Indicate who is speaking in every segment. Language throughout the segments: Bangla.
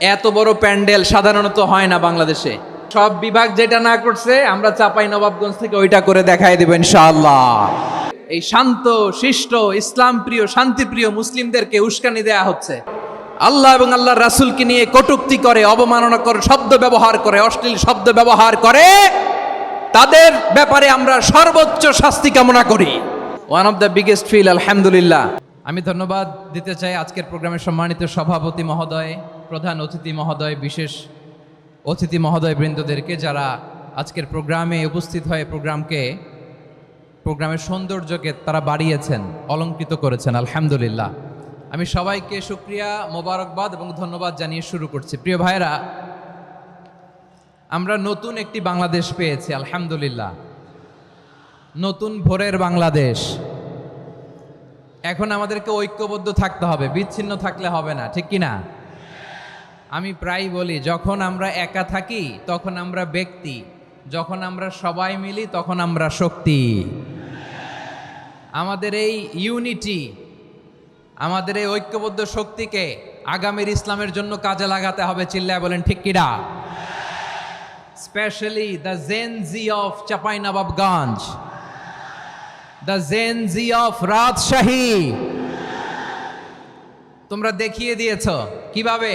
Speaker 1: এত বড় প্যান্ডেল সাধারণত হয় না বাংলাদেশে। সব বিভাগ যেটা না করছে, আমরা চাপাই নবাবগঞ্জ থেকে ওইটা করে দেখাই দেবো ইনশাআল্লাহ। এই শান্ত, শিষ্ট ইসলাম প্রিয় শান্তিপ্রিয় মুসলিমদেরকে উস্কানি দেয়া হচ্ছে। আল্লাহ এবং আল্লাহ রাসূলকে নিয়ে কটুক্তি করে অবমাননা করে শব্দ ব্যবহার করে, অশ্লীল শব্দ ব্যবহার করে, তাদের ব্যাপারে আমরা সর্বোচ্চ শাস্তি কামনা করি। One of the biggest feel আলহামদুলিল্লাহ। আমি ধন্যবাদ দিতে চাই আজকের প্রোগ্রামের সম্মানিত সভাপতি মহোদয়। প্রধান অতিথি মহোদয়, বিশেষ অতিথি মহোদয় বৃন্দদেরকে যারা আজকের প্রোগ্রামে উপস্থিত হয়ে প্রোগ্রামকে, প্রোগ্রামের সৌন্দর্যকে তারা বাড়িয়েছেন, অলঙ্কৃত করেছেন, আলহামদুলিল্লাহ। আমি সবাইকে সুক্রিয়া মোবারকবাদ এবং ধন্যবাদ জানিয়ে শুরু করছি। প্রিয় ভাইরা আমরা নতুন একটি বাংলাদেশ পেয়েছি, আলহামদুলিল্লাহ। নতুন ভোরের বাংলাদেশ। এখন আমাদেরকে ঐক্যবদ্ধ থাকতে হবে, বিচ্ছিন্ন থাকলে হবে না, ঠিক কি না আমি প্রায় বলি, যখন আমরা একা থাকি, তখন আমরা ব্যক্তি। যখন আমরা সবাই মিলি, তখন আমরা শক্তি। আমাদের এই ইউনিটি, আমাদের এই ঐক্যবদ্ধ শক্তিকে আগামীর ইসলামের জন্য কাজে লাগাতে হবে, চিল্লায় বলেন, ঠিক কিরা specially the Gen Z of Chapainawabganj the Gen Z of Rajshahi তোমরা দেখিয়ে দিয়েছ, কীভাবে?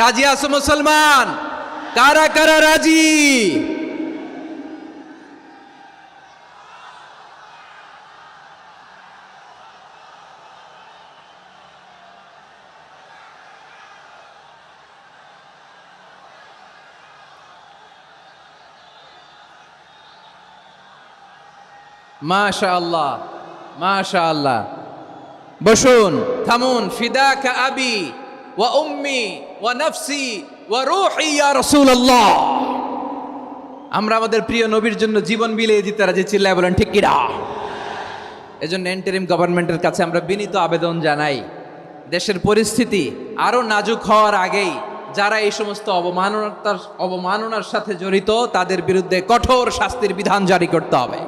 Speaker 1: রাজি আছো মুসলমান? কারা কারা রাজি? মাশা আল্লাহ মাশা আল্লাহ বসুন থামুন ফিদাকা আবি। ওয়া ওয়া নফসি ওয়া রূহি ইয়া রাসূলুল্লাহ আমরা আমাদের প্রিয় নবীর জন্য জীবন বিলিয়ে দিতে রাজি চিল্লায় বলেন, ঠিক কিনা এজন্য এন্টারিম গভর্নমেন্টের কাছে আমরা বিনীত আবেদন জানাই, দেশের পরিস্থিতি আরও নাজুক হওয়ার আগেই যারা এই সমস্ত অবমাননার অবমাননার সাথে জড়িত, তাদের বিরুদ্ধে কঠোর শাস্তির বিধান জারি করতে হবে।